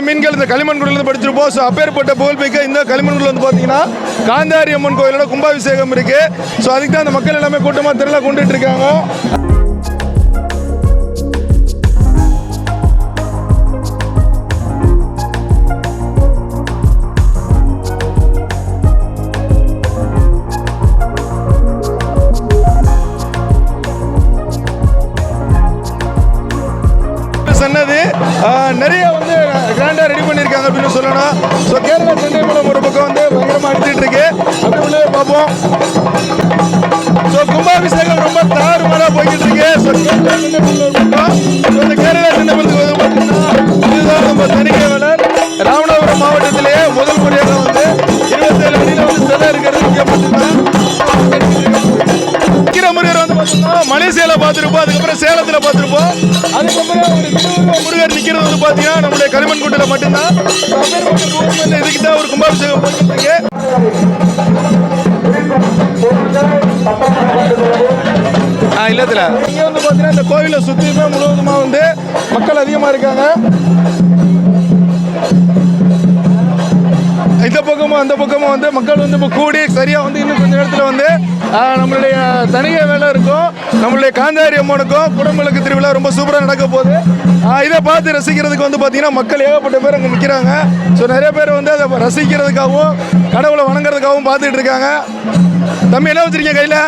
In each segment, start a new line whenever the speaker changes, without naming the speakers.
மீன்கள் இந்த களிமண்குடியிலிருந்து படிச்சிருப்போம். ஸோ அப்பேற்பட்ட புகழ்மிக்க இந்த களிமண்குடியில் வந்து பார்த்தீங்கன்னா காந்தாரி அம்மன் கோயிலோட கும்பாபிஷேகம் இருக்கு. ஸோ அதுக்கு தான் அந்த மக்கள் எல்லாமே கூட்டமாக திருவிழா கொண்டுட்டு இருக்காங்க. பார்த்துருப்போம். அதுக்கப்புறம் சேலத்தில் பார்த்துருப்போம். அதுக்கப்புறம் முருகர் நிற்கிறது வந்து பார்த்தீங்கன்னா நம்மளுடைய களிமண் குட்டில மட்டும்தான். வந்து இதுக்கு தான் ஒரு கும்பாபிஷேகம் போட்டுருக்கு ஆ இல்லத்துல இங்க வந்து பார்த்தீங்கன்னா இந்த கோவிலை சுற்றியுமே முழுவதுமா வந்து மக்கள் அதிகமா இருக்காங்க. இந்த பக்கமும் அந்த பக்கமும் வந்து மக்கள் வந்து இப்போ கூடி சரியாக வந்து இன்னும் கொஞ்சம் நேரத்தில் வந்து நம்மளுடைய தனிகை வேலை இருக்கும். நம்மளுடைய காந்தாரி அம்மனுக்கும் குடமுழுக்கு திருவிழா ரொம்ப சூப்பராக நடக்க போகுது. இதை பார்த்து ரசிக்கிறதுக்கு வந்து பார்த்தீங்கன்னா மக்கள் ஏகப்பட்ட பேர் அங்கே நிற்கிறாங்க ஸோ நிறைய பேர் வந்து அதை ரசிக்கிறதுக்காகவும் கடவுளை வணங்குறதுக்காகவும் பார்த்துட்டு இருக்காங்க. தம்பி என்ன வச்சிருக்கீங்க கையில்?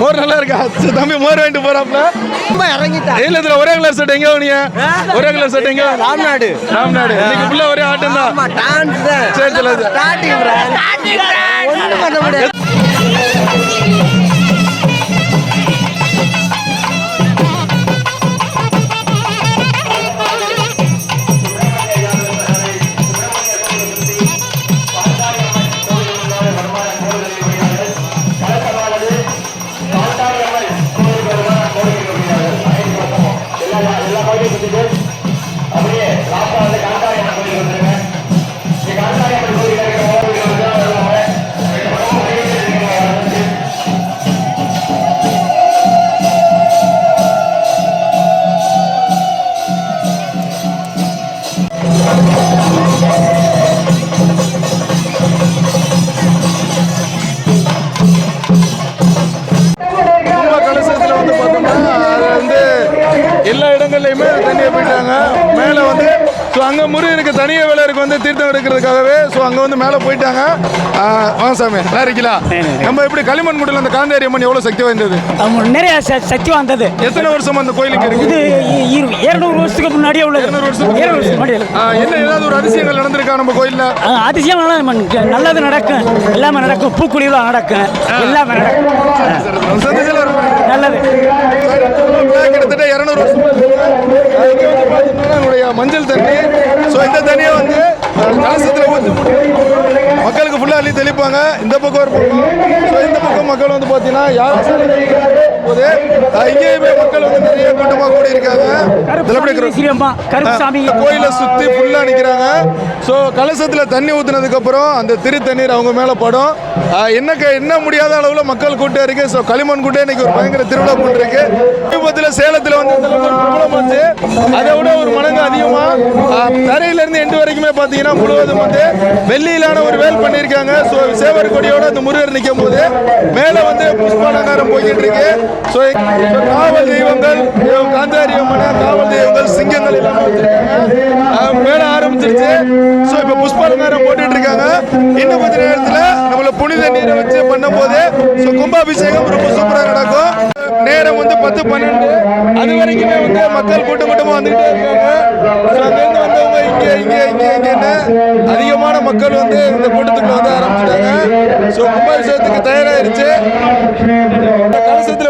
மோர். நல்லா இருக்கா? தம்பி மோர் வாங்கிட்டு போறாப்ல
ரொம்ப இறங்கிட்டா.
இல்ல இதுல ஒரே கலர் சட்டை எங்க வாங்கினீங்க ஒரே கலர் சட்டை எங்க?
ராம்நாடு.
ராம்நாடு. இன்னைக்கு ஃபுல்லா ஒரே ஆட்டம் தான்.
டான்ஸ் தான்.
சரி சரி.
ஸ்டார்டிங் ஒண்ணும் பண்ண முடியாது.
வந்து மேலே போயிட்டாங்க. வாங்க சாமி நல்லா இருக்கீங்களா? நம்ம எப்படி களிமண் குடியில் அந்த காந்தாரி அம்மன் எவ்வளோ சக்தி வாய்ந்தது?
நிறைய சக்தி வந்தது
எத்தனை வருஷம் அந்த கோயிலுக்கு இருக்கு?
இது இருநூறு வருஷத்துக்கு முன்னாடியே உள்ளது.
இருநூறு வருஷம்
இருநூறு வருஷம் முன்னாடி
என்ன ஏதாவது ஒரு அதிசயங்கள் நடந்திருக்கா நம்ம கோயிலில்?
அதிசயம் நல்லது நடக்கும். எல்லாமே நடக்கும். பூக்குழிலாம் நடக்கும். எல்லாமே நடக்கும். நல்லது.
கிட்டத்தட்ட இரநூறு வருஷம். நம்முடைய மஞ்சள் தண்ணி. ஸோ இந்த தண்ணியை வந்து கலசத்தில் ஊற்றி மக்களுக்கு ஃபுல்லாக அள்ளி தெளிப்பாங்க. இந்த பக்கம் ஒரு பக்கம். ஸோ இந்த பக்கம் மக்கள் வந்து பார்த்தீங்கன்னா யாரும் போது இங்கேயுமே மக்கள் வந்து நிறைய கூட்டமாக கூடி இருக்காங்க கோயிலை சுற்றி ஃபுல்லாக நிற்கிறாங்க ஸோ கலசத்தில் தண்ணி ஊற்றுனதுக்கப்புறம் அந்த திரு தண்ணீர் அவங்க மேலே படும். என்ன என்ன முடியாத அளவில் மக்கள் கூட்டம் இருக்கு. ஸோ களிமண் கூட்டம் இன்னைக்கு ஒரு பயங்கர திருவிழா போட்டு இருக்கு. சமீபத்தில் சேலத்தில் வந்து அதை விட ஒரு மடங்கு அதிகமாக தரையிலேருந்து எண்டு வரைக்குமே பார்த்தீங்கன்னா முழுவதும் வந்து வெள்ளியிலான ஒரு வேல் பண்ணியிருக்காங்க. ஸோ சேவர் கொடியோட அந்த முருகர் நிற்கும் போது மேலே வந்து புஷ்பாலங்காரம் போய்கிட்டு இருக்கு ஸோ காவல் தெய்வங்கள் தெய்வம் காந்தாரி அம்மனை காவல் தெய்வங்கள் சிங்கங்கள் எல்லாமே வச்சிருக்காங்க ஆரம்பிச்சிருச்சு. ஸோ இப்போ புஷ்பாலங்காரம் போட்டுட்டு இருக்காங்க இன்னும் கொஞ்ச நேரத்தில் நம்மள புனித நீரை வச்சு பண்ணும்போது ஸோ கும்பாபிஷேகம் ரொம்ப சூப்பராக நடக்கும். நேரம் வந்து பத்து பன்னெண்டு. அது வரைக்குமே வந்து மக்கள் கூட்டம் கூட்டமாக வந்துகிட்டே இருக்காங்க. ஸோ அங்கேருந்து வந்தவங்க இங்கே இங்கே இங்கே இங்கேன்னு அதிகமான மக்கள் வந்து இந்த கூட்டத்துக்குள்ள வந்து ஆரம்பிச்சிட்டாங்க. ஸோ கும்பாபிஷேகத்துக்கு தயாராகிருச்சு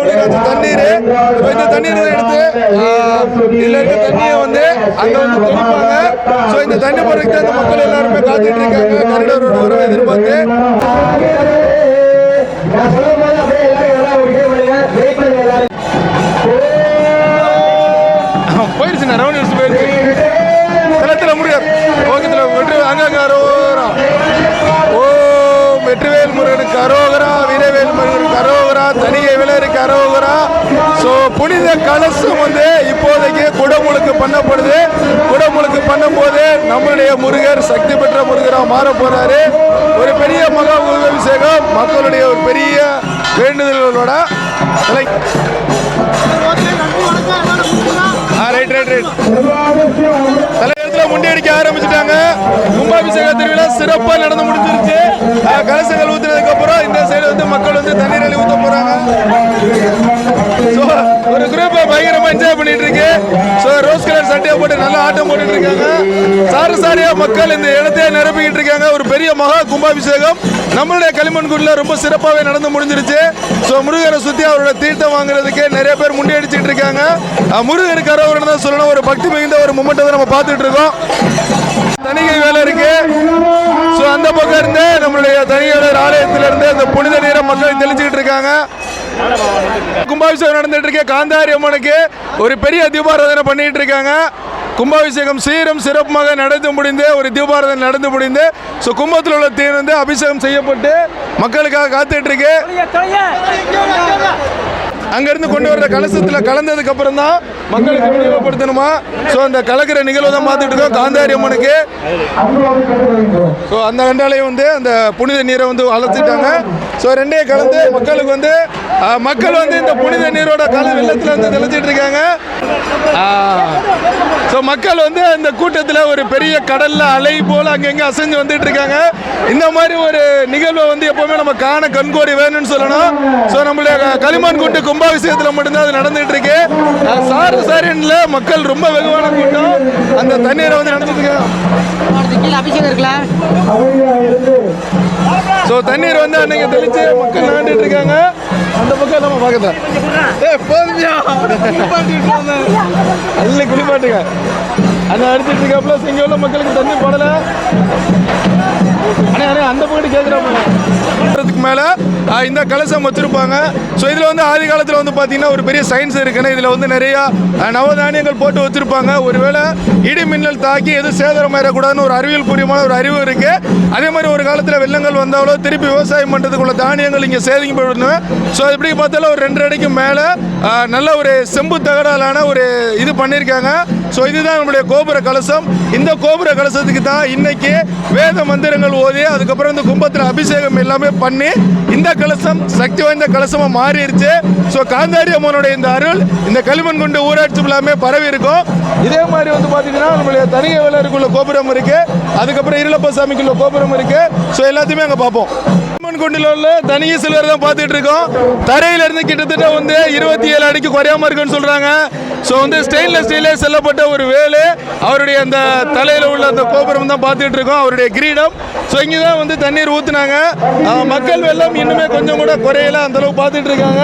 கலசத்தில் தண்ணீர் இந்த தண்ணீரை எடுத்து ஆஹ், இருக்க தண்ணியை வந்து அங்கே வந்து தெளிப்பாங்க ஸோ இந்த தண்ணி போடுறதுக்கு அந்த மக்கள் எல்லாருமே காத்துட்டு இருக்காங்க. கருடரோட உறவை எதிர்பார்த்து. புனித கலசம் வந்து இப்போதைக்கு குடமுழுக்கு பண்ணப்படுது. குடமுழுக்கு பண்ணும்போது நம்மளுடைய முருகர் சக்தி பெற்ற முருகராக மாற போறாரு. ஒரு பெரிய மகா அபிஷேகம் மக்களுடைய ஒரு பெரிய வேண்டுதல்களோட தலை- ஆ ரைட் ரைட் ரைட் தலைவரத்தில் முண்டியடிக்க ஆரம்பிச்சிட்டாங்க. ஆரம்பிச்சுட்டாங்க கும்பாபிஷேக திருவிழா சிறப்பாக நடந்து முடிஞ்சிருச்சு. கலசங்கள் ஊத்துனதுக்கு அப்புறம் இந்த சைடு வந்து மக்கள் வந்து தண்ணீர் இருக்கு. ஸோ ரோஸ் கலர் சட்டையை போட்டு நல்லா ஆட்டம் போட்டுட்டு இருக்காங்க. சாரி சாரியா மக்கள் இந்த இடத்தையே நிரப்பிக்கிட்டு இருக்காங்க. ஒரு பெரிய மகா கும்பாபிஷேகம். நம்மளுடைய களிமண்குடில ரொம்ப சிறப்பாகவே நடந்து முடிஞ்சிருச்சு. ஸோ முருகரை சுற்றி அவரோட தீர்த்தம் வாங்குறதுக்கு நிறைய பேர் முண்டி இருக்காங்க. அஹ் முருகருக்கு தான் சொல்லணும். ஒரு பக்தி மிகுந்த ஒரு மூமெண்ட்டை நம்ம பார்த்துட்டு இருக்கோம். தணிகை வேலை இருக்கு. ஸோ அந்த பக்கம் இருந்து நம்மளுடைய தனியாளர் ஆலயத்திலிருந்து அந்த புனித நீரை மக்கள் தெளிச்சுக்கிட்டு இருக்காங்க. கும்பாபிஷேகம் நடந்துட்டு இருக்க காந்தாரி அம்மனுக்கு ஒரு பெரிய தீபாராதனை பண்ணிட்டு இருக்காங்க. கும்பாபிஷேகம் சீரும் சிறப்புமாக நடந்து முடிந்து ஒரு தீபாராதனை நடந்து முடிந்து ஸோ கும்பத்தில் உள்ள தீர் வந்து அபிஷேகம் செய்யப்பட்டு மக்களுக்காக காத்துட்டு இருக்கு. அங்கிருந்து கொண்டு வர்ற கலசத்தில் கலந்ததுக்கு அப்புறம் தான் மக்களுக்கு விநியோகப்படுத்தணுமா ஸோ அந்த கலக்கிற நிகழ்வு தான் பார்த்துட்டு இருக்கோம் காந்தாரி அம்மனுக்கு. ஸோ அந்த கண்டாலையும் வந்து அந்த புனித நீரை வந்து வளர்த்துட்டாங்க ஸோ ரெண்டையும் கலந்து மக்களுக்கு வந்து மக்கள் வந்து இந்த புனித நீரோட கல வெள்ளத்தில் வந்து தெளிச்சிட்டு இருக்காங்க. ஸோ மக்கள் வந்து அந்த கூட்டத்தில் ஒரு பெரிய கடலில் அலை போல் அங்கங்கே அசைஞ்சு வந்துட்டு இருக்காங்க. இந்த மாதிரி ஒரு நிகழ்வை வந்து எப்போவுமே நம்ம காண கண்கோடி வேணும்னு சொல்லணும். ஸோ நம்மளுடைய களிமண் கூட்டு கும்பாபிஷேகத்தில் மட்டும்தான் அது நடந்துட்டு இருக்கு சாரு சாரின்ல மக்கள் ரொம்ப வெகுவான கூட்டம். அந்த தண்ணீரை வந்து நடந்துட்டு
கீழே அபிஷேகம் இருக்கலாம்
ஸோ தண்ணீர் வந்து அன்னைக்கு தெளிச்சு மக்கள் விளையாண்டுட்டு இருக்காங்க. அந்த பக்கம் நம்ம பார்க்கலாம் ஏ போதுமியா. அல்ல குளிப்பாட்டுங்க. அந்த அடிச்சிட்டு இருக்காப்புல இங்க உள்ள மக்களுக்கு தண்ணி போடல. அண்ணே அண்ணே அந்த பக்கத்து வருஷத்துக்கு மேலே இந்த கலசம் வச்சுருப்பாங்க. ஸோ இதில் வந்து ஆதி காலத்தில் வந்து பார்த்தீங்கன்னா ஒரு பெரிய சயின்ஸ் இருக்குன்னு இதில் வந்து நிறையா நவதானியங்கள் போட்டு வச்சிருப்பாங்க. ஒருவேளை இடி மின்னல் தாக்கி எதுவும் சேதாரம் ஆயிடக்கூடாதுன்னு ஒரு அறிவியல் பூர்வமான ஒரு அறிவு இருக்குது அதே மாதிரி ஒரு காலத்தில் வெள்ளங்கள் வந்தாலோ திருப்பி விவசாயம் பண்ணுறதுக்குள்ள தானியங்கள் இங்கே சேதிக்கப்படணும் ஸோ எப்படி பார்த்தாலும் ஒரு ரெண்டு அடிக்கு மேலே நல்ல ஒரு செம்பு தகடாலான ஒரு இது பண்ணியிருக்காங்க ஸோ இதுதான் நம்மளுடைய கோபுர கலசம். இந்த கோபுர கலசத்துக்கு தான் இன்னைக்கு வேத மந்திரங்கள் ஓதி அதுக்கப்புறம் இந்த கும்பத்தில் அபிஷேகம் எல்லாமே பண்ணி இந்த கலசம் சக்தி வாய்ந்த கலசமாக மாறிடுச்சு. ஸோ காந்தாரி அம்மனுடைய இந்த அருள் இந்த களிமண் கொண்டு ஊராட்சி எல்லாமே பரவி இருக்கும். இதே மாதிரி வந்து பார்த்தீங்கன்னா நம்மளுடைய தனிகை வேலருக்குள்ள கோபுரம் இருக்கு. அதுக்கப்புறம் இருளப்ப சாமிக்குள்ள கோபுரம் இருக்கு. ஸோ எல்லாத்தையுமே அங்கே பார்ப்போம். களிமண் குண்டில் உள்ள தனிய சிலர் தான் பார்த்துட்டு இருக்கோம். தரையிலிருந்து கிட்டத்தட்ட வந்து இருபத்தி ஏழு அடிக்கு குறையாம இருக்குன்னு சொல்கிறாங்க ஸோ வந்து ஸ்டெயின்லெஸ் ஸ்டீலே செல்லப்பட்ட ஒரு வேலு. அவருடைய அந்த தலையில் உள்ள அந்த கோபுரம் தான் பார்த்துட்டு இருக்கோம் அவருடைய கிரீடம். ஸோ இங்கே தான் வந்து தண்ணீர் ஊற்றுனாங்க மக்கள் வெள்ளம் இன்னுமே கொஞ்சம் கூட குறையல. அந்தளவு பார்த்துட்டு இருக்காங்க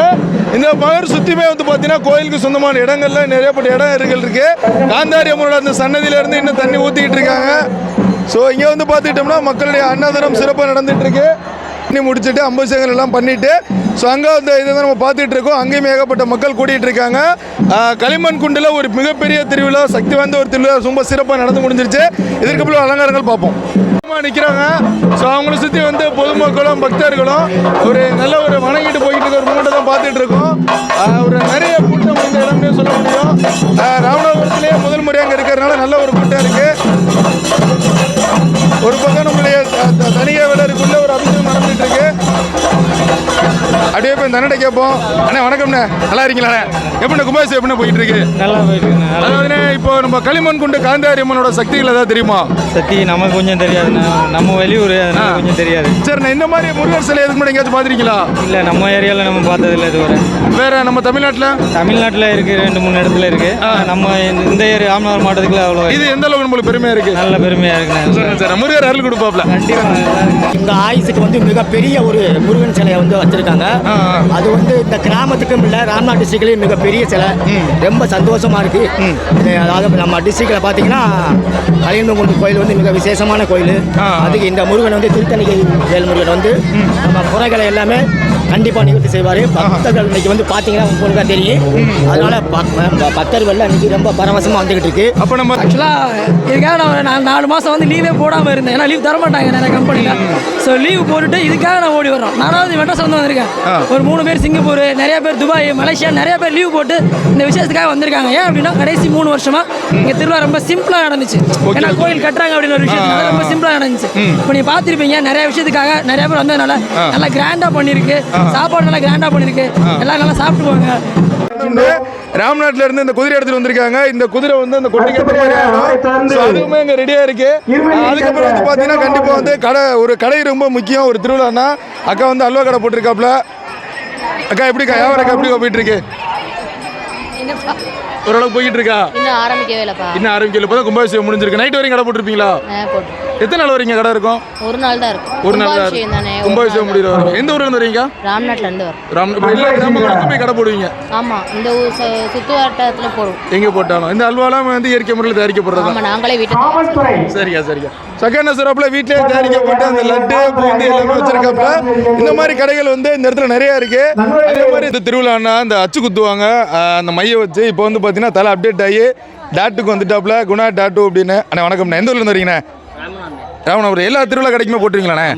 இந்த மகர் சுற்றியுமே வந்து பார்த்தீங்கன்னா கோயிலுக்கு சொந்தமான இடங்கள்ல நிறையப்பட்ட இடம் இருக்குகள் இருக்கு. காந்தாரி அம்மனோட அந்த சன்னதியிலேருந்து இன்னும் தண்ணி ஊற்றிக்கிட்டு இருக்காங்க ஸோ இங்கே வந்து பார்த்துக்கிட்டோம்னா மக்களுடைய அன்னதானம் சிறப்பாக நடந்துட்டு இருக்கு பண்ணி முடிச்சுட்டு அபிஷேகங்கள் எல்லாம் பண்ணிட்டு ஸோ அங்கே வந்து இதை தான் நம்ம பார்த்துட்டு இருக்கோம். அங்கேயும் ஏகப்பட்ட மக்கள் கூட்டிகிட்டு இருக்காங்க. களிமண் குண்டில் ஒரு மிகப்பெரிய திருவிழா சக்தி வாய்ந்த ஒரு திருவிழா ரொம்ப சிறப்பாக நடந்து முடிஞ்சிருச்சு. இதற்கு அலங்காரங்கள் பார்ப்போம். நிற்கிறாங்க ஸோ அவங்கள சுற்றி வந்து பொதுமக்களும் பக்தர்களும் ஒரு நல்ல ஒரு வணங்கிட்டு போய்கிட்டு இருக்க ஒரு மூட்டை தான் பார்த்துட்டு இருக்கோம். ஒரு நிறைய கூட்டம் இந்த இடம்னே சொல்ல முடியும். ராமநாதபுரத்துலேயே முதல் முறையாக அங்கே இருக்கிறதுனால நல்ல ஒரு கூட்டம் இருக்குது ஒரு பக்கம் நம்மளுடைய த- த- தனியாக விளருக்குள்ள ஒரு அபிஷேகம் நடந்துட்டு இருக்கு அப்படியே போய் தன்னடை கேட்போம். அண்ணே வணக்கம்ண்ணே. நல்லா இருக்கீங்களா எப்படி கும்பாபிஷேகம் எப்படி போயிட்டு இருக்கு
நல்லா போயிட்டு
அதாவதுண்ணே இப்போ நம்ம களிமண் குண்டு காந்தாரி அம்மனோட சக்திகள் ஏதாவது தெரியுமா?
சத்தி நமக்கு கொஞ்சம் தெரியாதுண்ணா. நம்ம வெளியூர் கொஞ்சம் தெரியாது.
சரிண்ணே இந்த மாதிரி முருகர் சிலை எதுக்கு முன்னாடி எங்கேயாச்சும் பார்த்துருக்கீங்களா?
இல்லை நம்ம ஏரியாவில் நம்ம பார்த்ததில்ல இதுவரை.
வேற நம்ம தமிழ்நாட்டில்?
தமிழ்நாட்டில் இருக்கு ரெண்டு மூணு இடத்துல இருக்கு. நம்ம இந்த- ஏரியா ராமநாதபுரம் மாவட்டத்துக்குள்ள அவ்வளோ
இது எந்த அளவுக்கு நம்மளுக்கு பெருமையா இருக்கு?
நல்ல பெருமையாக இருக்குண்ணே.
சரி சார். முருகர் அருள் கொடுப்பாப்ல.
இந்த ஆயுசுக்கு வந்து மிகப்பெரிய ஒரு முருகன் சிலையை வந்து வச்சிருக்காங்க. அது வந்து இந்த கிராமத்துக்கும் இல்லை ராம்நாத் டிஸ்ட்ரிக்ட்லேயும் மிகப்பெரிய சிலை. ரொம்ப சந்தோஷமா இருக்கு. அதாவது நம்ம டிஸ்ட்ரிக்டில் பார்த்தீங்கன்னா கலியந்தங்குண்டு கோயில் வந்து மிக விசேஷமான கோயில். அதுக்கு இந்த முருகன் வந்து திருத்தணிகை வேல் முருகன் வந்து நம்ம குறைகளை எல்லாமே கண்டிப்பாக நிவர்த்தி செய்வார். பக்தர்கள் இன்னைக்கு வந்து பார்த்தீங்கன்னா உங்களுக்கு தெரியும். அதனால பக்- ப- பக்தர்கள் இன்னைக்கு ரொம்ப பரவசமாக வந்துகிட்டு இருக்கு.
அப்போ நம்ம
ஆக்சுவலாக இதுக்காக நான் நான் நாலு மாதம் வந்து லீவே போடாமல் இருந்தேன். ஏன்னா லீவ் தர மாட்டாங்க நிறைய கம்பெனியில் ஸோ லீவ் போட்டுட்டு இதுக்காக நான் ஓடி வரோம் நானாவது மெட்ராஸ் வந்து வந்திருக்கேன். ஒரு மூணு பேர் சிங்கப்பூர் நிறைய பேர் துபாய் மலேசியா நிறைய பேர் லீவ் போட்டு இந்த விஷயத்துக்காக வந்திருக்காங்க. ஏன் அப்படின்னா கடைசி மூணு வருஷமா இங்கே திருவிழா ரொம்ப சிம்பிளாக நடந்துச்சு. ஏன்னா கோயில் கட்டுறாங்க அப்படின்னு ஒரு விஷயத்துக்காக ரொம்ப சிம்பிளாக நடந்துச்சு. இப்போ நீ பார்த்துருப்பீங்க நிறைய விஷயத்துக்காக நிறைய பேர் வந்ததுனால நல்லா கிராண்டாக பண்ணியிருக்கு. சாப்பாடு நல்லா கிராண்டாக பண்ணியிருக்கு எல்லாம் நல்லா சாப்பிட்டுக்குவாங்க.
வந்து ராம்நாட்ல இருந்து இந்த குதிரை எடுத்துட்டு வந்திருக்காங்க. இந்த குதிரை வந்து அந்த கொட்டிக்கு அதுவுமே இங்க ரெடியா இருக்கு. அதுக்கப்புறம் வந்து பாத்தீங்கன்னா கண்டிப்பா வந்து கடை ஒரு கடை ரொம்ப முக்கியம். ஒரு திருவிழான்னா அக்கா வந்து அல்வா கடை போட்டிருக்காப்ல அக்கா எப்படிக்கா? வியாபாரம் அக்கா எப்படி போயிட்டு இருக்கு ஓரளவுக்கு போயிட்டு இருக்கா
இன்னும் ஆரம்பிக்கவே இல்லைப்பா.
இன்னும் ஆரம்பிக்கல. இப்பதான் கும்பாபிஷேகம் முடிஞ்சிருக்கு. நைட் வரைக்கும் கடை போட்டிருப்பீங்களா? எத்தனை நாள் வரைக்கும் கடை இருக்கும்?
ஒரு நாள் தான் இருக்கும்.
ஒரு நாள் தான்
தானே
கும்பாபிஷேகம் முடிகிற. வரைக்கும். எந்த ஊர்ல இருந்து வரீங்க
ராம்நாட்ல இருந்து வரும்
ராம் இப்போ எல்லா கிராமங்களுக்கும் போய் கடை போடுவீங்க?
ஆமா இந்த ஊர் சு- சுத்து வட்டாரத்துல போடுவோம்.
எங்க போட்டாலும். இந்த அல்வாலாம் வந்து இயற்கை முறையில் தயாரிக்கப்படுறது?
ஆமா நாங்களே வீட்டுக்கு
சரியா சரியா சக்கன சிறப்புல வீட்டிலே தயாரிக்கப்பட்ட அந்த லட்டு பூந்தி எல்லாமே வச்சிருக்காப்ல இந்த மாதிரி கடைகள் வந்து இந்த இடத்துல நிறைய இருக்கு. அதே மாதிரி இந்த திருவிழான்னா இந்த அச்சு குத்துவாங்க. ஆஹ் அந்த மைய வச்சு இப்போ வந்து பார்த்தீங்கன்னா தலை அப்டேட் ஆகி டாட்டுக்கு வந்துட்டாப்ல. குணா டாட்டு அப்படின்னு. அண்ணா வணக்கம்ண்ணா. எந்த ஊர்ல இருந்து வரீங்கண்ணே ராமநாதபுரம் எல்லா திருவிழா கடைக்குமே போட்டுருவீங்களாண்ணே?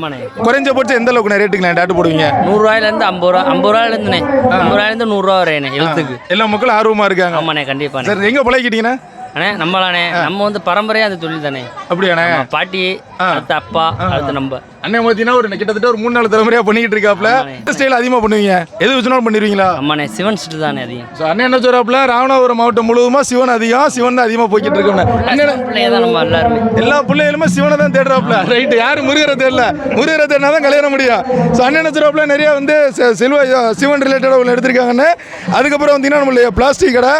குறைஞ்சபட்சம் எந்த அளவுக்கு ரேட்டுக்குண்ணே டாட்டு போடுவீங்க?
நூறுரூவாயிலேருந்து ஐம்பது ரூபா ஐம்பது ரூபாயிலேருந்துண்ணே. ஐம்பது ரூபாயிலேருந்து நூறுரூவா வரையண்ணே எழுத்துக்கு.
எல்லா மக்களும் ஆர்வமா இருக்காங்க.
ஆமாண்ணே கண்டிப்பாண்ணே.
சரி எங்க பழகிட்டீங்கண்ணே?
அண்ணே நம்மளாண்ணே நம்ம வந்து பரம்பரையாக அந்த தொழில் தானே.
அப்படியாண்ணே?
பாட்டி அடுத்து அப்பா அடுத்து நம்ம.
அண்ணன் பார்த்தீங்கன்னா ஒரு கிட்டத்தட்ட ஒரு மூணு நாலு தலைமுறையா பண்ணிக்கிட்டு இருக்காப்ல. ஸ்டைல் அதிகமாக பண்ணுவீங்க. எது வச்சுனாலும் பண்ணிடுவீங்களா?
சிவன் தானே அதிகம்.
ஸோ அண்ணன் என்ன சொல்றாப்புல ராமநாதபுரம் மாவட்டம் முழுவதுமா சிவன் அதிகம் சிவன் தான் அதிகமாக போய்கிட்டு இருக்கோம் எல்லா பிள்ளைகளுமே சிவனை தான் தேடுறாப்புல ரைட்டு யாரு முருகரை தேடல? முருகரை தேடினா தான் கல்யாணம் முடியும். ஸோ அண்ணன் என்ன நிறைய வந்து செல்வ சிவன் ரிலேட்டடாக உள்ள எடுத்திருக்காங்கன்னு அதுக்கப்புறம் வந்தீங்கன்னா நம்மளுடைய பிளாஸ்டிக் கடை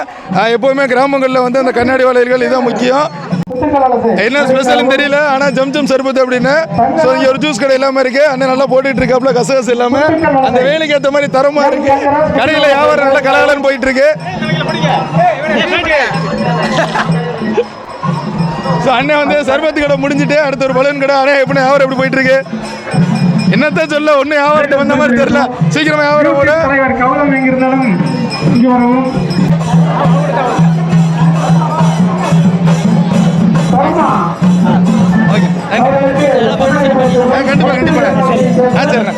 எப்போவுமே கிராமங்களில் வந்து அந்த கண்ணாடி வளையல்கள் இதான் முக்கியம். என்ன ஸ்பெஷல்னு தெரியல. ஆனா ஜம் ஜம் சர்பத் அப்படின்னு. ஸோ இங்க ஒரு ஜூஸ் கடை எல்லாமே இருக்கு. அண்ணன் நல்லா போட்டுட்டு இருக்காப்ல கசகச இல்லாம. அந்த வேலைக்கு ஏற்ற மாதிரி தரமா இருக்கு. கடையில வியாபாரம் நல்லா கலகலன்னு போயிட்டு இருக்கு. ஸோ அண்ணன் வந்து சர்பத்து கடை முடிஞ்சுட்டு அடுத்த ஒரு பலூன் கடை. அண்ணன் எப்படி வியாபாரம் எப்படி போயிட்டு இருக்கு? என்னத்த சொல்ல ஒன்றும் வியாபாரத்தை வந்த மாதிரி தெரியல. சீக்கிரமா வியாபாரம் போட. கண்டிப்பா கண்டிப்பா. ஆ சரிண்ணா.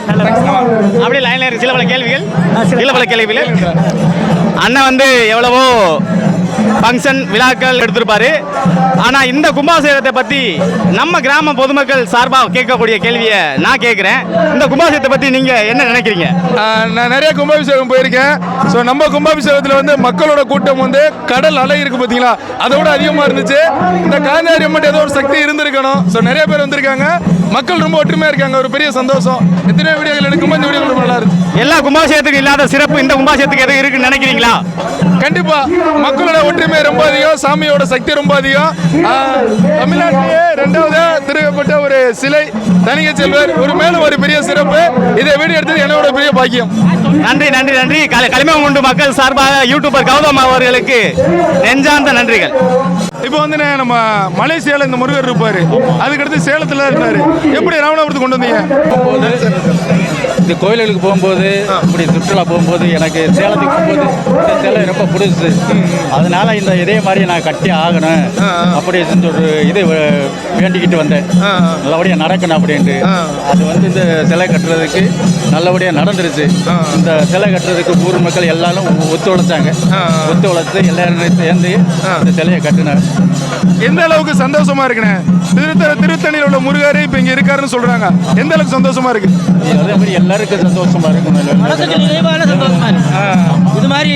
அப்படியே லைன்ல இருக்கு சில பல கேள்விகள் சில பல கேள்விகள். அண்ணன் வந்து எவ்வளவோ ஃபங்க்ஷன் விழாக்கள் எடுத்திருப்பாரு. ஆனால் இந்த கும்பாபிஷேகத்தை பற்றி நம்ம கிராம பொதுமக்கள் சார்பாக கேட்கக்கூடிய கேள்வியை நான் கேட்குறேன். இந்த கும்பாபிஷேகத்தை பற்றி நீங்கள் என்ன நினைக்கிறீங்க?
நான் நிறைய கும்பாபிஷேகம் போயிருக்கேன். ஸோ நம்ம கும்பாபிஷேகத்தில் வந்து மக்களோட கூட்டம் வந்து கடல் அலை இருக்கு பார்த்தீங்களா அதை விட அதிகமாக இருந்துச்சு. இந்த காந்தாரி அம்மன் ஏதோ ஒரு சக்தி இருந்திருக்கணும். ஸோ நிறைய பேர் வந்திருக்காங்க. மக்கள் ரொம்ப ஒற்றுமையாக இருக்காங்க. ஒரு பெரிய சந்தோஷம். எத்தனை வீடியோகள் எடுக்கும்போது இந்த வீடியோகள் ரொம்ப நல்லா இருந்துச்சு.
எல்லா கும்பாபிஷேகத்துக்கும் இல்லாத சிறப்பு இந்த கும்பாபிஷேகத்துக்கு எதுவும் இருக்குன்னு நினைக்கிறீங்களா?
கண்டிப்பா. மக்களோட ஒற்றுமை ரொம்ப அதிகம் சாமியோட சக்தி ரொம்ப அதிகம். தமிழ்நாட்டிலேயே ரெண்டாவது திருக்கப்பட்ட ஒரு சிலை தனிகை செல்வர் ஒரு மேலும் ஒரு பெரிய சிறப்பு. இதை வீடு எடுத்தது என்னோட பெரிய பாக்கியம்.
நன்றி நன்றி நன்றி. கல- களிமங்குண்டு மக்கள் சார்பாக யூடியூபர் கௌதம் அவர்களுக்கு நெஞ்சார்ந்த நன்றிகள்.
இப்போ வந்து நான் நம்ம மலேசியால இந்த முருகர் இருப்பாரு. அதுக்கடுத்து சேலத்துல இருந்தாரு எப்படி ராமநாதபுரத்துக்கு கொண்டு வந்தீங்க?
இந்த கோயில்களுக்கு போகும்போது இப்படி சுற்றுலா போகும்போது எனக்கு சேலத்துக்கு போகும்போது இந்த சிலை ரொம்ப பிடிச்சி அதனால இந்த இதே மாதிரி நான் கட்டி ஆகணும். அப்படி ஒரு இது வேண்டிக்கிட்டு வந்தேன். நல்லபடியாக நடக்கணும் அப்படின்ட்டு. அது வந்து இந்த சிலை கட்டுறதுக்கு நல்லபடியாக நடந்துருச்சு. இந்த சிலை கட்டுறதுக்கு ஊர் மக்கள் எல்லாரும் ஒத்துழைச்சாங்க. ஒத்துழைச்சு எல்லாரும் சேர்ந்து இந்த சிலையை கட்டினேன்
எந்த அளவுக்கு சந்தோஷமா இருக்குண்ணே? திருத்த திருத்தணியில் உள்ள முருகர் இப்போ இங்க இருக்காருன்னு சொல்றாங்க. எந்த அளவுக்கு சந்தோஷமா இருக்கு?
அதே மாதிரி எல்லாருக்கும் சந்தோஷமா இருக்கும்
மனசுக்கு நிறைவான சந்தோஷமா இருக்கு. இது மாதிரி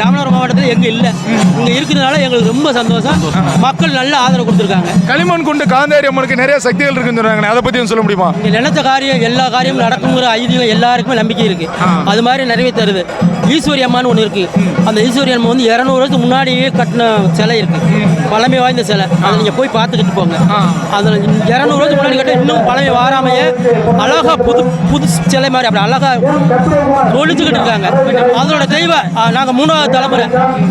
ராமநாதபுரம் மாவட்டத்தில் எங்க இல்லை. இங்க இருக்கிறதுனால எங்களுக்கு ரொம்ப சந்தோஷம். மக்கள் நல்ல ஆதரவு கொடுத்துருக்காங்க.
களிமண் கொண்டு காந்தாரி அம்மனுக்கு நிறைய சக்திகள் இருக்குன்னு சொல்றாங்க அதை பத்தி சொல்ல முடியுமா?
இங்க நினைச்ச காரியம் எல்லா காரியமும் நடக்குங்கிற ஐதீகம் எல்லாருக்குமே நம்பிக்கை இருக்கு. அது மாதிரி நிறைவே தருது. ஈஸ்வரி அம்மான்னு ஒன்று இருக்கு. அந்த ஈஸ்வரி அம்மா வந்து இரநூறு வருஷத்துக்கு முன்னாடியே கட்டின சிலை இருக்கு. பழமை வாய்ந்த சிலை. அதை நீங்கள் போய் பார்த்துக்கிட்டு போங்க. அதில் இரநூறு வருஷம் முன்னாடி கட்ட இன்னும் பழமை வாராமையே அழகா புது புது சிலை மாதிரி அப்படி அழகாக ஒழிச்சுக்கிட்டு இருக்காங்க. அதனோட தெய்வ நாங்கள் மூணாவது தலைமுறை.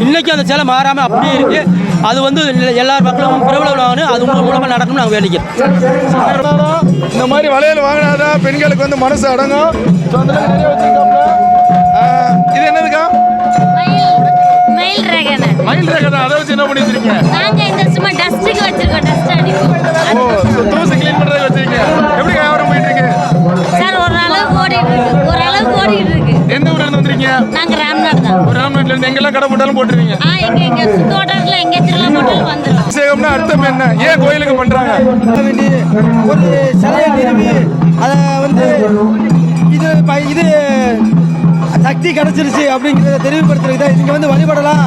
இன்றைக்கும் அந்த சிலை மாறாமல் அப்படியே இருக்குது அது வந்து எல்லார் மக்களும் பிரபலமாகணும் அது உங்க மூலமாக நடக்கணும்னு நாங்கள் வேண்டிக்கிறோம்.
இந்த மாதிரி வளையல் வாங்கினாதான் பெண்களுக்கு வந்து மனசு அடங்கும். மயில் ரேகை தான் அதை வச்சு என்ன பண்ணி வச்சிருக்கீங்க
நாங்க இந்த சும்மா டஸ்ட்டுக்கு வச்சிருக்கோம் டஸ்ட் அடிக்கும்
ஓ தூசு க்ளீன் பண்றதுக்கு வச்சிருக்கீங்க. எப்படி வியாபாரம் போயிட்டு இருக்கு?
சார் ஒரு அளவுக்கு ஓடிட்டு இருக்கு. ஒரு அளவுக்கு ஓடிட்டு இருக்கு.
எந்த ஊர்ல இருந்து வந்திருக்கீங்க?
நாங்க ராம்நாடு தான்.
ஒரு ராமநாட்டுல இருந்து எங்கெல்லாம் கடை போட்டாலும் போட்டுருவீங்க.
ஆ எங்க எங்க சுத்து வட்டாரத்துல எங்க திருவிழா போட்டாலும் வந்துடும்
அபிஷேகம்னா அர்த்தம் என்ன? ஏன் கோயிலுக்கு பண்றாங்க?
ஒரு சிலையை நிறுவி அதை வந்து இது ப- இது சக்தி கிடைச்சிருச்சு அப்படிங்கிறத தெரிவுபடுத்துறது தான் நீங்க வந்து வழிபடலாம்.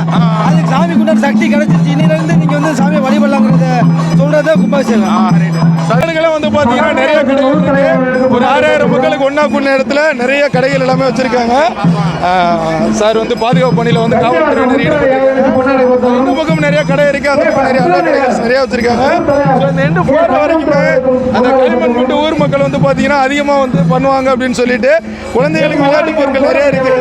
அதுக்கு சாமி குண்டான சக்தி கிடைச்சிருச்சு. இன்னிலிருந்து நீங்க வந்து சாமியை வழிபடலாங்கிறத சொல்றதே கும்பாபிஷேகம்.
சடங்குகளும் வந்து பாத்தீங்கன்னா நிறைய ஒரு ஆறாயிரம் மக்களுக்கு நேரத்தில் இடத்துல நிறைய கடைகள் எல்லாமே வச்சிருக்காங்க. சார் வந்து பாதுகாப்பு பணியில் வந்து காவல்துறையினர் ஈடுபட்டிருக்காங்க இந்த பக்கம் நிறைய கடை இருக்கு. அந்த பக்கம் நிறைய அண்ணா கடைகள் நிறைய வச்சிருக்காங்க. So, இந்த எண்டு போற வரைக்குமே அந்த களிமண் கொண்டு ஊர் மக்கள் வந்து பார்த்தீங்கன்னா அதிகமாக வந்து பண்ணுவாங்க அப்படின்னு சொல்லிட்டு குழந்தைகளுக்கு விளையாட்டு பொருட்கள் நிறைய இருக்கு.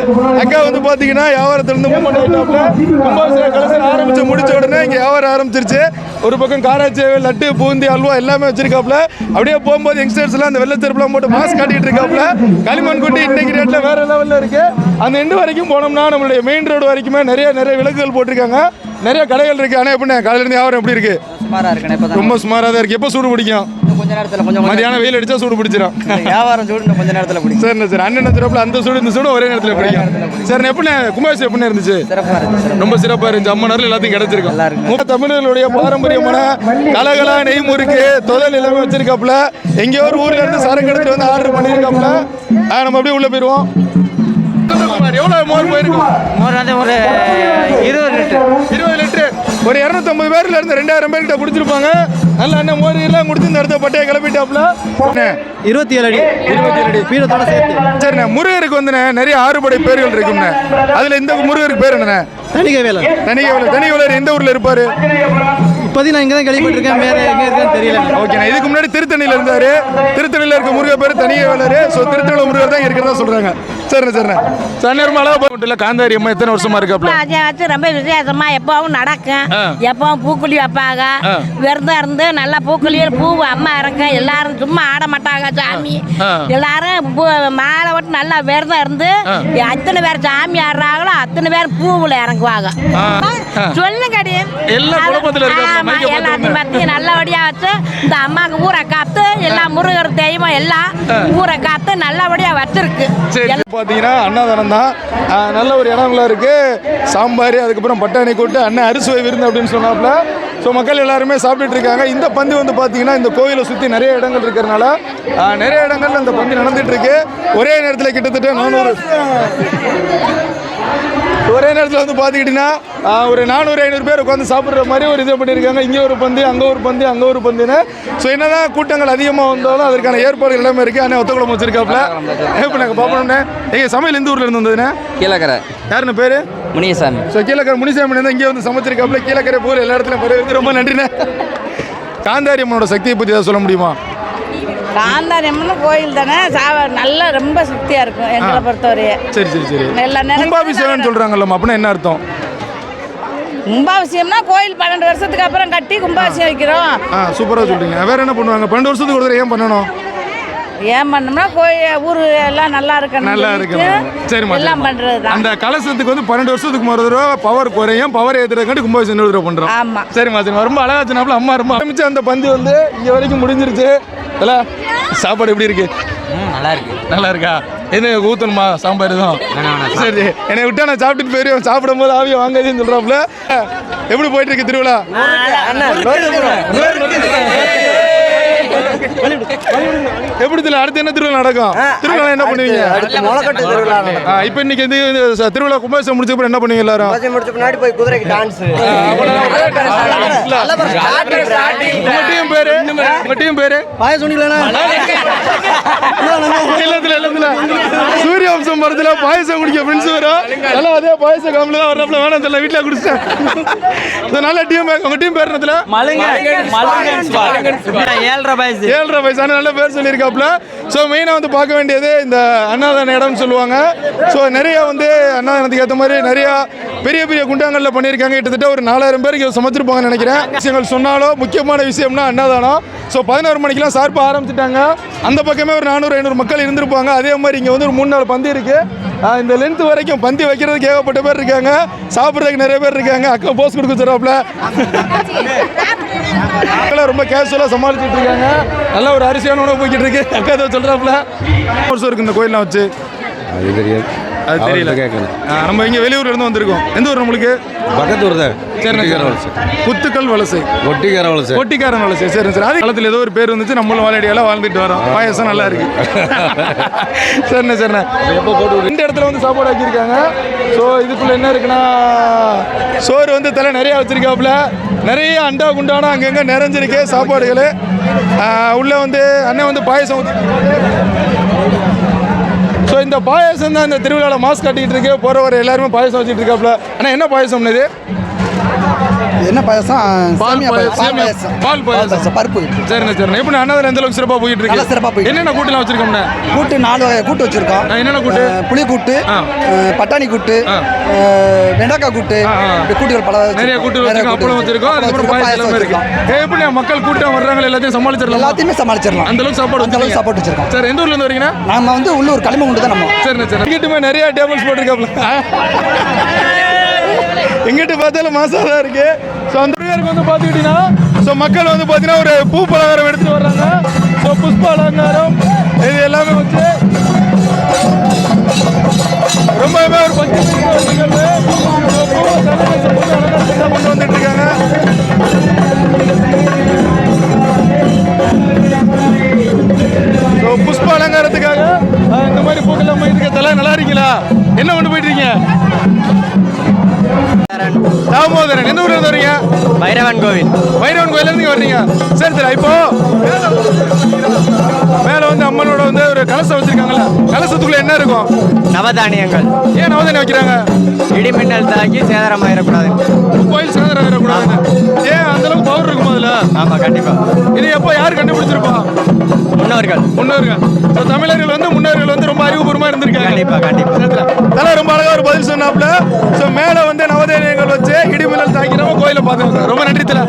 அக்கா வந்து பார்த்தீங்கன்னா வியாபாரத்துல இருந்து மூவ்மெண்ட் கும்பாபிஷேக கலசம் ஆரம்பிச்சு முடிச்ச உடனே இங்கே வியாபாரம் ஆரம்பிச்சிருச்சு. ஒரு பக்கம் காராச்சேவை லட்டு பூந்தி அல்வா எல்லாமே வச்சிருக்காப்ல அப்படியே போகும்போது யங்ஸ்டர்ஸ்லாம் அந்த வெள்ளத்தெருப்புலாம் போட்டு மாஸ்க் காட்டிட்டு இருக்காப்ல களிமண் குண்டி இன்னைக்கு ரேட்ல வேற லெவல்ல இருக்கு. அந்த எண்டு வரைக்கும் போனோம்னா நம்மளுடைய மெயின் ரோடு வரைக்குமே நிறைய நிறைய விளக்குகள் போட்டிருக்காங்க. நிறைய கடைகள் இருக்கு. ஆனா எப்படி காலையில இருந்து வியாபாரம் எப்படி இருக்கு?
சுமாரா இருக்கணும் இப்போ
ரொம்ப சுமாராக தான் இருக்கு. எப்போ சூடு பிடிக்கும்?
கொஞ்ச நேரத்தில் கொஞ்சம்
மதியானம் வெயில் அடிச்சா சூடு பிடிச்சிடும்
வியாபாரம் சூடு கொஞ்ச நேரத்தில் பிடிக்கும்.
சரிண்ணே சார். அண்ணன் சிறப்பில் அந்த சூடு இந்த சூடு ஒரே நேரத்தில் பிடிக்கும். சார் எப்படி கும்பாபிஷேகம் எப்படி இருந்துச்சு?
சிறப்பாக
ரொம்ப சிறப்பா இருந்துச்சு. அம்மன் அருள் எல்லாத்தையும் கிடைச்சிருக்கும். தமிழர்களுடைய பாரம்பரியமான கலகலா நெய் முறுக்கு தொழில் எல்லாமே வச்சிருக்காப்புல. எங்கேயோ ஒரு ஊர்ல இருந்து சரக்கு எடுத்து வந்து ஆர்டர் பண்ணியிருக்காப்புல நம்ம அப்படியே உள்ள போயிருவோம். எவ்வளவு மோர் போயிருக்கும்?
மோர் வந்து ஒரு இருபது லிட்டர்.
இருபது லிட்டர். ஒரு இரநூத்தம்பது பேர்ல இருந்து ரெண்டாயிரம் பேர்கிட்ட குடிச்சிருப்பாங்க. நல்ல அண்ணன் மோர் எல்லாம் குடிச்சு இந்த இடத்த பட்டையை கிளப்பிட்டாப்புல. அண்ணே,
இருபத்தி ஏழு அடி.
இருபத்தி ஏழு அடி.
பீடத்தோட சேர்த்து.
சரிண்ணே முருகருக்கு வந்துண்ணே நிறைய ஆறுபடை பேர்கள் இருக்கும்ண்ணே. அதுல இந்த முருகருக்கு பேர் என்னண்ணே?
தணிகை வேலை
தனிகவலர் தனிகவலர் எந்த ஊர்ல இருப்பாரு?
இப்போதைக்கு நான் இங்கே தான் கேள்விப்பட்டிருக்கேன். வேற எங்கே இருக்குன்னு தெரியல.
ஓகேண்ணா இதுக்கு முன்னாடி திருத்தணியில இருந்தாரு. திருத்தணியில இருக்க முருகர் பேர் தனிகவலர் ஸோ திருத்தணியில முருகர் தான் இருக்கிறதா சொல்றாங்க. சரிண்ணே சரிண்ணே. சன்னர் மலை போட்டுல காந்தாரி அம்மா எத்தனை வருஷமா இருக்காப்ல
வச்சு ரொம்ப விசேஷமா எப்பவும் நடக்கும். எப்பவும் பூக்குழி வைப்பாங்க. விரதம் இருந்து நல்லா பூக்குழியில் பூ அம்மா இறக்கும் எல்லாரும் சும்மா ஆட மாட்டாங்க சாமி. எல்லாரும் பூ மாலை விட்டு நல்லா விரதம் இருந்து அத்தனை பேர் சாமி ஆடுறாங்களோ அத்தனை பேர் பூவில் இறங்குவாங்க.
பார்த்து
எல்லாத்தையும் பத்தி நல்லபடியா வச்சு இந்த அம்மாவுக்கு ஊரை காத்து எல்லா முருகர் தெய்வம் எல்லாம் ஊரை காத்து நல்லபடியா வச்சிருக்கு.
சரி பார்த்தீங்கன்னா அன்னதானம் தான் நல்ல ஒரு இடம்ல இருக்கு. சாம்பார் அதுக்கப்புறம் பட்டாணி கூட்டு அண்ணன் அரிசுவை விருந்து அப்படின்னு சொன்னாப்புல. ஸோ மக்கள் எல்லாருமே சாப்பிட்டுட்டு இருக்காங்க. இந்த பந்தி வந்து பார்த்தீங்கன்னா இந்த கோயிலை சுற்றி நிறைய இடங்கள் இருக்கிறனால நிறைய இடங்கள்ல இந்த பந்தி நடந்துட்டு இருக்கு. ஒரே நேரத்தில் கிட்டத்தட்ட நானூறு ஒரே நேரத்தில் வந்து பார்த்துக்கிட்டிங்கன்னா ஒரு நானூறு ஐநூறு பேர் உட்காந்து சாப்பிட்ற மாதிரி ஒரு இது பண்ணியிருக்காங்க. இங்கே ஒரு பந்து அங்கே ஒரு பந்து அங்கே ஒரு பந்துன்னு. ஸோ என்னதான் கூட்டங்கள் அதிகமாக வந்தாலும் அதற்கான ஏற்பாடுகள் எல்லாமே இருக்குது அண்ணே ஒத்தக்குளம் வச்சிருக்காப்புல. இப்போ நாங்கள் பார்ப்போம்ண்ணே எங்கள் சமையல் எந்த ஊரில் இருந்து வந்ததுண்ணே?
கீழக்கரை.
யாருன்னு பேர்?
முனியசாமி.
ஸோ கீழக்கரை முனிசாமி தான் இங்கே வந்து சமைச்சிருக்காப்புல கீழக்கரை போகிற எல்லா இடத்துலையும் வரவேற்க ரொம்ப நன்றிண்ணே. காந்தாரி அம்மனோட சக்தியை பற்றி ஏதாவது சொல்ல முடியுமா?
காந்தாரியம்மன் கோயில் தானே சாவ நல்ல ரொம்ப சக்தியா இருக்கும் எங்களை பொறுத்தவரையே.
சரி சரி சரி.
எல்லா நேரம்
கும்பாபிஷேகம்னு சொல்கிறாங்கல்லம்மா அப்படின்னா என்ன அர்த்தம்?
கும்பாபிஷேகம்னா கோயில் பன்னெண்டு வருஷத்துக்கு அப்புறம் கட்டி கும்பாபிஷேகம் வைக்கிறோம்.
சூப்பராக சொல்றீங்க. வேற என்ன பண்ணுவாங்க? பன்னெண்டு வருஷத்துக்கு ஒரு தடவை ஏன் பண்ணணும்?
ஏன் பண்ணோம்னா கோயில் ஊர் எல்லாம் நல்லா இருக்கணும்
நல்லா இருக்கு சரிம்மா
எல்லாம். பண்றது தான்
அந்த கலசத்துக்கு வந்து பன்னெண்டு வருஷத்துக்கு ஒரு தடவை பவர் குறையும் பவர் ஏற்றுறதுக்காண்டி கும்பாபிஷேகம் இன்னொரு தடவை பண்றோம்
ஆமா
சரிம்மா சரிம்மா ரொம்ப அழகா சொன்னாப்புல அம்மா ரொம்ப ஆரம்பிச்சு அந்த பந்து வந்து இங்க வரைக்கும் முடிஞ்சிருச்சு இல்ல சாப்பாடு எப்படி இருக்கு
நல்லா இருக்கு
நல்லா இருக்கா என்ன ஊத்தணுமா சாம்பார் எதுவும் சரி என்னை விட்டா நான் சாப்பிட்டுட்டு போயிருவேன் சாப்பிடும் போது ஆவிய வாங்காதேன்னு சொல்றாப்புல எப்படி போயிட்டு இருக்கு திருவிழா எப்படி தெரியல? அடுத்து என்ன திருவிழா நடக்கும்? திருவிழா என்ன பண்ணுவீங்க?
முளைக்கட்டு திருவிழா
ஆ, இப்போ இன்னைக்கு ச- திருவிழா கும்பாபிஷேகம் முடிச்ச அப்புறம் என்ன பண்ணுவீங்க எல்லாரும்?
முடிச்ச முன்னாடி போய் குதிரைக்கு டான்ஸ்
உங்க டீம் பேரு? உங்க டீம் பேரு?
பாய சொன்னீங்களா
சூரிய வம்சம் படத்துல பாயசம் குடிக்க ஃப்ரெண்ட்ஸ் வரும் எல்லாம் அதே பாயசம் காமில தான் வரப்பல வேணாம் தெரியல வீட்டில் குடிச்சிட்டேன் இது நல்ல டீம் உங்க டீம் பேர் என்னத்துல
ஏழரை வயசு.
ஏழரை வயசான நல்ல பேர் சொல்லியிருக்காப்புல. ஸோ மெயினாக வந்து பார்க்க வேண்டியது இந்த அன்னதான இடம்னு சொல்லுவாங்க. ஸோ நிறைய வந்து அன்னதானத்துக்கு ஏற்ற மாதிரி நிறையா பெரிய பெரிய குண்டாங்கல்ல பண்ணியிருக்காங்க. கிட்டத்தட்ட ஒரு நாலாயிரம் பேருக்கு இதை சமைச்சிருப்பாங்கன்னு நினைக்கிறேன். விஷயங்கள் சொன்னாலும் முக்கியமான விஷயம்னா அன்னதானம் ஸோ பதினோரு மணிக்கெல்லாம் சார்பாக ஆரம்பிச்சிட்டாங்க. அந்த பக்கமே ஒரு நானூறு ஐநூறு மக்கள் இருந்திருப்பாங்க. அதே மாதிரி இங்கே வந்து ஒரு மூணு நாலு பந்தி இருக்கு. இந்த லென்த் வரைக்கும் பந்தி வைக்கிறதுக்கு ஏகப்பட்ட பேர் இருக்காங்க. சாப்பிட்றதுக்கு நிறைய பேர் இருக்காங்க. அக்கா போஸ் கொடுக்க சொல்றாப்ல. மக்களை ரொம்ப கேஷுவலாக சமாளிச்சுட்டு இருக்காங்க. நல்ல ஒரு அரிசியான உணவு போய்கிட்டு இருக்கு. அக்கா ஏதோ சொல்றாப்ல. வருஷம் இருக்கு இந்த கோயிலாம் வச்சு.
அது தெரியாது.
அது தெரியல.
கேட்கணும்
நம்ம இங்கே வெளியூர்ல இருந்து வந்திருக்கோம். எந்த ஊர் நம்மளுக்கு?
பக்கத்து ஊர் தான்.
சரிண்ணா புத்துக்கல் வலசை
கொட்டிக்கார வளசை
கொட்டிக்காரன் வலசை சரி சரி. அது காலத்தில் ஏதோ ஒரு பேர் வந்துச்சு நம்மளும் வாழடியால வாழ்ந்துட்டு வரோம். பாயசம் நல்லா இருக்கு. சரிண்ணே சரிண்ணே. எப்போ போட்டு இந்த இடத்துல வந்து சாப்பாடு ஆக்கியிருக்காங்க. ஸோ இதுக்குள்ள என்ன இருக்குன்னா சோறு வந்து தலை நிறைய வச்சிருக்காப்புல. நிறைய அண்டா குண்டானா அங்கங்கே நிறைஞ்சிருக்கு சாப்பாடுகள். உள்ளே வந்து அண்ணன் வந்து பாயசம் ஸோ இந்த பாயசம் தான் இந்த திருவிழாவில் மாஸ்க் கட்டிக்கிட்டு இருக்கு. போகிறவர் எல்லாருமே பாயசம் வச்சுட்டு இருக்காப்புல. ஆனால் என்ன பாயசம் இது?
என்ன பாயசம்?
பால் பாயசம்
பால் பாயசம். பருப்பு.
சரிண்ணே சரிண்ணே. எப்படி அண்ணாதில் எந்த அளவுக்கு சிறப்பாக போயிட்டு இருக்கு?
சிறப்பா போயிட்டு
என்னென்ன கூட்டலாம் வச்சிருக்கோம்ண்ணே?
கூட்டு நாலு வகை கூட்டு வச்சிருக்கோம்.
என்னென்ன கூட்டு?
புளி கூட்டு பட்டாணி கூட்டு வெண்டைக்காய் கூட்டு கூட்டுகள் பல
நிறைய கூட்டு வச்சிருக்கோம். அப்பளம் வச்சிருக்கோம். அதுக்கப்புறம் பாயசம் இருக்கு. எப்படி மக்கள் கூட்டம் வர்றாங்க எல்லாத்தையும் சமாளிச்சிடலாம்?
எல்லாத்தையுமே சமாளிச்சிடலாம்.
அந்த அளவுக்கு சாப்பாடு
அந்த அளவுக்கு. சாப்பாடு வச்சிருக்கோம்.
சார் எந்த ஊர்ல இருந்து வரீங்கன்னா
நாம வந்து உள்ளூர் களிமங்குண்டு தான் நம்ம.
சரிண்ணே சரி இங்கிட்டுமே நிறைய டேபிள்ஸ் போட்டிருக்காப்ல. எங்கிட்ட பார்த்தாலும் மாசா தான் இருக்கு. ஸோ அந்த பேருக்கு வந்து பார்த்துக்கிட்டீங்கன்னா ஸோ மக்கள் வந்து பார்த்தீங்கன்னா ஒரு பூ பலகாரம் எடுத்துகிட்டு வர்றாங்க. ஸோ புஷ்ப அலங்காரம் இது எல்லாமே வச்சு ரொம்பவே ஒரு பச்சை நிகழ்வு. கொண்டு வந்துட்டு இருக்காங்க. ஸோ புஷ்ப அலங்காரத்துக்காக இந்த மாதிரி பூக்கெல்லாம் போயிட்டு இருக்க தலை நல்லா இருக்கீங்களா? என்ன கொண்டு போயிட்டு இருக்கீங்க? Estamos தாமோதரன் எந்த ஊர்ல இருந்து வரீங்க
பைரவன் கோவில்.
வைரவன் கோயில இருந்து வர்றீங்க. சரி சரி இப்போ மேல வந்து அம்மனோட வந்து ஒரு கலசம் வச்சிருக்காங்கல்ல கலசத்துக்குள்ள என்ன இருக்கும்?
நவதானியங்கள்.
ஏன் நவதானி வைக்கிறாங்க?
இடிமின்னல் தாக்கி சேதாரமாயிடக்கூடாது
கோயில் சேதரம் ஆயிடக்கூடாதுன்னு ஏன் அந்த அளவுக்கு பவர் இருக்கும் அதுல?
ஆமா கண்டிப்பா.
இது எப்போ யார் கண்டுபிடிச்சிருப்பா?
முன்னோர்கள்.
முன்னோர்கள். ஸோ தமிழர்கள் வந்து முன்னோர்கள் வந்து ரொம்ப அறிவுபூர்வமா இருந்திருக்காங்க.
கண்டிப்பா கண்டிப்பா.
தலை ரொம்ப அழகா ஒரு பதில் சொன்னாப்ல ஸோ மேலே வந்து நவதானியங்கள் வச்சு இடிமின்னல் தாக்கிறவங்க கோயிலை பார்த்துருக்கோம் ரொம்ப நன்றி தலை.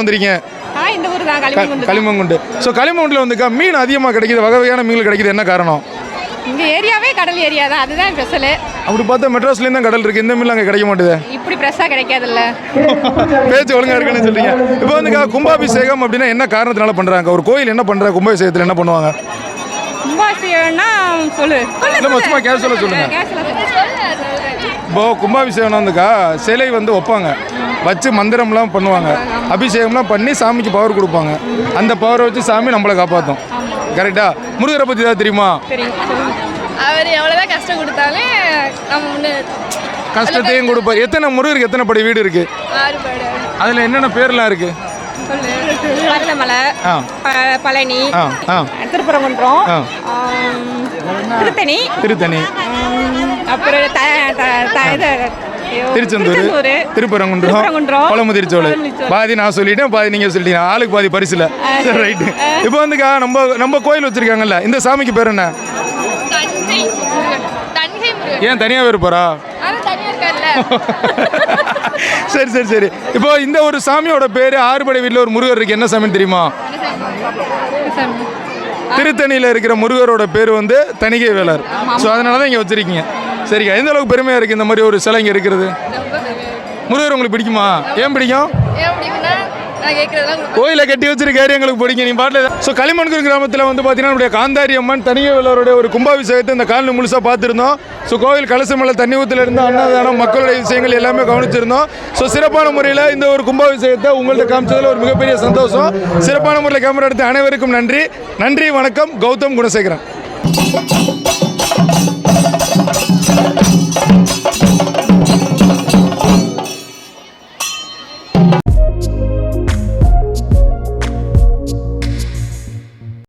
வந்திருக்கீங்க?
இந்த ஊர் தான்.
களிமங்குண்டு ஸோ களிமங்குண்டில் வந்துக்கா மீன் அதிகமாக கிடைக்குது வகை வகையான மீன்கள் கிடைக்குது என்ன காரணம்?
இங்க ஏரியாவே கடல் ஏரியா தான். அதுதான் ஸ்பெஷல்.
அப்படி பார்த்தா மெட்ராஸ்லேயும் தான் கடல் இருக்குது இந்த மீன் அங்கே கிடைக்க மாட்டுது.
இப்படி ஃப்ரெஷ்ஷாக கிடைக்காதுல்ல?
பேச்சு ஒழுங்கா இருக்குன்னு சொல்றீங்க. இப்போ வந்துக்கா கும்பாபிஷேகம் அப்படின்னா என்ன காரணத்தினால பண்றாங்க? ஒரு கோயில் என்ன பண்ற? கும்பாபிஷேகத்தில் என்ன பண்ணுவாங்க?
கும்பாசியம்னா சொல்லு.
இல்ல சும்மா கேஷுவலாக சொல்லுங்க. இப்போ கும்பாபிஷேகம் வந்துக்கா சிலை வந்து வைப்பாங்க. வச்சு மந்திரம்லாம் பண்ணுவாங்க. அபிஷேகம்லாம் பண்ணி சாமிக்கு பவர் கொடுப்பாங்க. அந்த பவரை வச்சு சாமி நம்மளை காப்பாற்றும் கரெக்டா முருகரை பற்றி தான் தெரியுமா?
அவர் எவ்வளோதான் கஷ்டம் கொடுத்தாலும் நம்ம முன்னே
கஷ்டத்தையும் கொடுப்பார். எத்தனை முருகருக்கு எத்தனை படி வீடு இருக்கு?
ஆறுபாடு.
அதில் என்னென்ன பேர்லாம் இருக்கு?
சொல்லு. பரதமலை
ஆ.
ப- பழனி
ஆ ஆ.
திருப்பரங்குன்றம்
ஆ.
ஆம், திருத்தணி.
திருத்தணி.
ஆம், அப்புறம் த த- த- இது ஐயோ,
திருச்செந்தூர்
திருச்செந்தூர்
திருப்பரங்குன்றம்
திருப்பரங்குன்றம்.
பாதி நான் சொல்லிட்டேன் பாதி நீங்கள் சொல்லிட்டீங்க. ஆளுக்கு பாதி பரிசுல. சரி ரைட்டு இப்போ வந்துக்கா நம்ம நம்ம கோயில் வச்சிருக்காங்கல்ல இந்த சாமிக்கு பேர் என்ன?
தஞ்சை முருகன். முருகன்.
ஏன் தனியாக இருப்பாரா
தனியாக இருக்கார்ல.
சரி சரி சரி. இப்போ இந்த ஒரு சாமியோட பேர் ஆறுபடை வீட்டில் ஒரு முருகர் இருக்கு. என்ன சாமின்னு தெரியுமா? திருத்தணியில் இருக்கிற முருகரோட பேர் வந்து தணிகை வேலர். ஸோ அதனால தான் இங்கே வச்சிருக்கீங்க. சரிக்கா எந்த அளவுக்கு பெருமையாக இருக்குது இந்த மாதிரி ஒரு சிலை இங்கே இருக்கிறது? முருகர் உங்களுக்கு பிடிக்குமா? ஏன் பிடிக்கும்?
ஏன் கேட்குறதெல்லாம்
கோயிலை கட்டி வச்சிருக்காரு எங்களுக்கு பிடிக்கும். நீ பாட்டில் ஸோ களிமண்கூர் கிராமத்தில் வந்து பார்த்தீங்கன்னா நம்முடைய காந்தாரி அம்மன் தனிய விழாவோடைய ஒரு கும்பாபிஷேகத்தை இந்த காலனி முழுசாக பார்த்துருந்தோம். ஸோ கோவில் கலச மலை தண்ணி ஊத்தில் இருந்து அன்னதானம் மக்களுடைய விஷயங்கள் எல்லாமே கவனிச்சிருந்தோம். ஸோ சிறப்பான முறையில் இந்த ஒரு கும்பாபிஷேகத்தை உங்கள்கிட்ட காமிச்சதில் ஒரு மிகப்பெரிய சந்தோஷம். சிறப்பான முறையில் கேமரா எடுத்து அனைவருக்கும் நன்றி. நன்றி வணக்கம். கௌதம் குணசேகரன்.